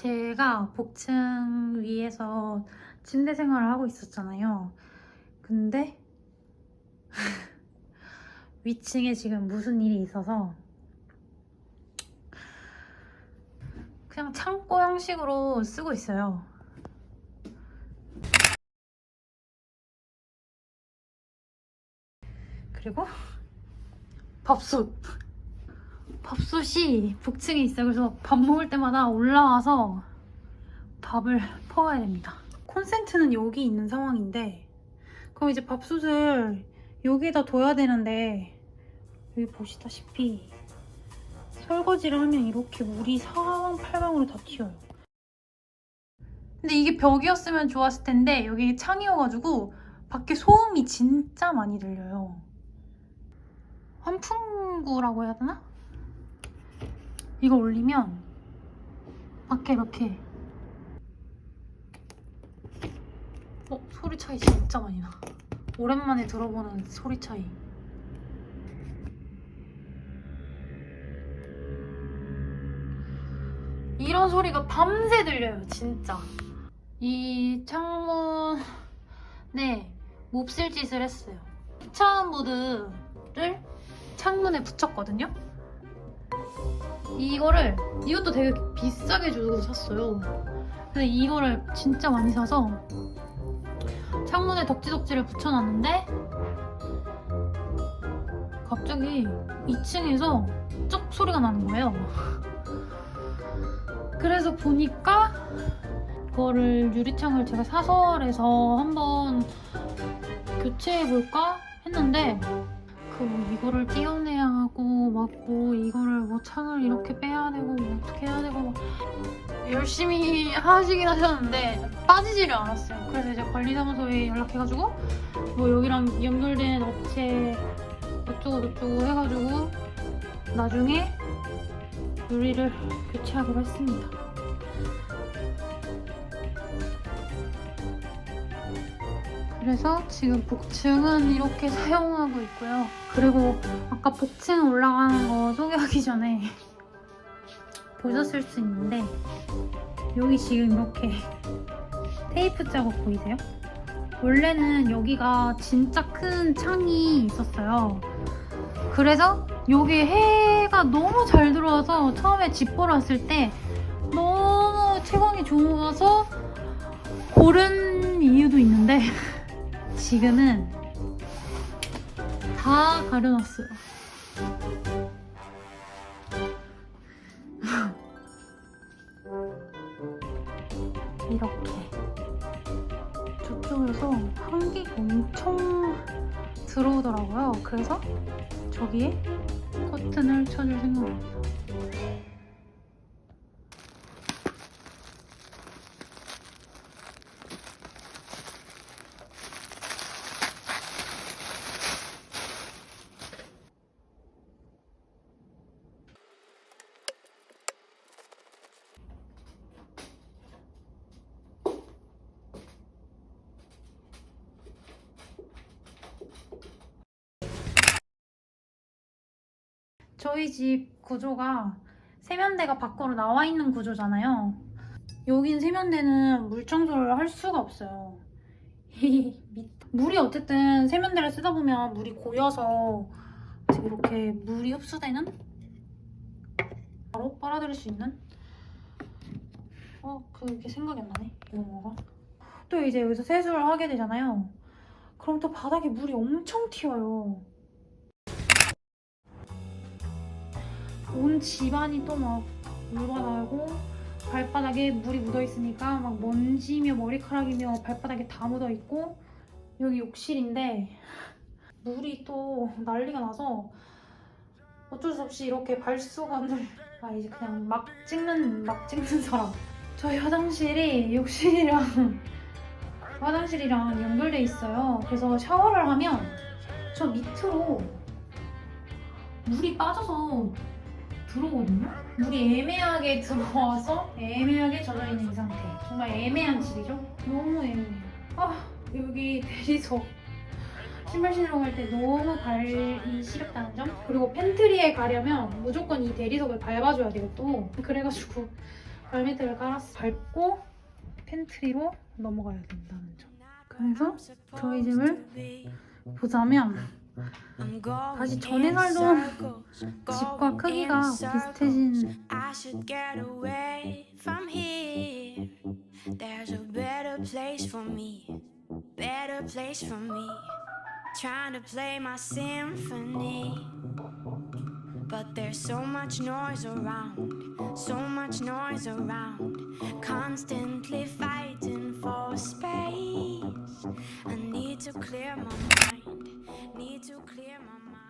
제가 복층 위에서 침대 생활을 하고 있었잖아요. 근데 위층에 지금 무슨 일이 있어서 그냥 창고 형식으로 쓰고 있어요. 그리고 밥솥. 밥솥이 복층에 있어요. 그래서 밥 먹을 때마다 올라와서 밥을 퍼와야 됩니다. 콘센트는 여기 있는 상황인데 그럼 이제 밥솥을 여기에다 둬야 되는데 여기 보시다시피 설거지를 하면 이렇게 물이 사방팔방으로 다 튀어요. 근데 이게 벽이었으면 좋았을 텐데 여기 창이어가지고 밖에 소음이 진짜 많이 들려요. 환풍구라고 해야 되나? 이거 올리면 밖에 이렇게 어? 소리 차이 진짜 많이 나. 오랜만에 들어보는 소리 차이. 이런 소리가 밤새 들려요, 진짜. 이 창문에 몹쓸 짓을 했어요. 피차무드를 창문에 붙였거든요. 이거를 이것도 되게 비싸게 주고 샀어요. 근데 이거를 진짜 많이 사서 창문에 덕지덕지를 붙여놨는데 갑자기 2층에서 쩍 소리가 나는 거예요. 그래서 보니까 그거를 유리창을 제가 사설에서 한번 교체해볼까 했는데 그 뭐 이거를 띄어내야 하고 막 뭐 이거를 뭐 창을 이렇게 빼야 되고 뭐 어떻게 해야 되고 막 열심히 하시긴 하셨는데 빠지지를 않았어요. 그래서 이제 관리사무소에 연락해가지고 뭐 여기랑 연결된 업체 어쩌고 저쩌고 해가지고 나중에 유리를 교체하기로 했습니다. 그래서 지금 복층은 이렇게 사용하고 있고요. 그리고 아까 복층 올라가는 거 소개하기 전에 보셨을 수 있는데 여기 지금 이렇게 테이프 자국 보이세요? 원래는 여기가 진짜 큰 창이 있었어요. 그래서 여기 해가 너무 잘 들어와서 처음에 집 보러 왔을 때 너무 채광이 좋아서 고른 이유도 있는데 지금은 다 가려놨어요. 이렇게 저쪽에서 한기가 엄청 들어오더라고요. 그래서 저기에 커튼을 쳐줄 생각입니다. 저희 집 구조가 세면대가 밖으로 나와 있는 구조잖아요. 여긴 세면대는 물 청소를 할 수가 없어요. 밑- 물이 어쨌든 세면대를 쓰다 보면 물이 고여서 이렇게 물이 흡수되는 바로 빨아들일 수 있는 어 그게 생각이 안 나네 이거 뭐가 또 이제 여기서 세수를 하게 되잖아요. 그럼 또 바닥에 물이 엄청 튀어요. 온 집안이 또 막 물과 나고 발바닥에 물이 묻어 있으니까 막 먼지며 머리카락이며 발바닥에 다 묻어 있고 여기 욕실인데 물이 또 난리가 나서 어쩔 수 없이 이렇게 발수건을 아 이제 그냥 막 찍는 막 찍는 사람. 저희 화장실이 욕실이랑 화장실이랑 연결돼 있어요. 그래서 샤워를 하면 저 밑으로 물이 빠져서 들어오거든요? 물이 애매하게 들어와서 애매하게 젖어있는 이 상태. 정말 애매한 집이죠? 너무 애매해요. 아, 여기 대리석. 신발 신으러 갈 때 너무 발이 시렵다는 점? 그리고 팬트리에 가려면 무조건 이 대리석을 밟아줘야 돼요, 또. 그래가지고 발매트를 깔았어. 밟고 팬트리로 넘어가야 된다는 점. 그래서 저희 집을 보자면 다시 전에 살던 집과 크기가 비슷해진 I should get away from here. There's a better place for me, better place for me. Trying to play my symphony. But there's so much noise around, so much noise around. Constantly fighting for space. I need to clear my mind, need to clear my mind.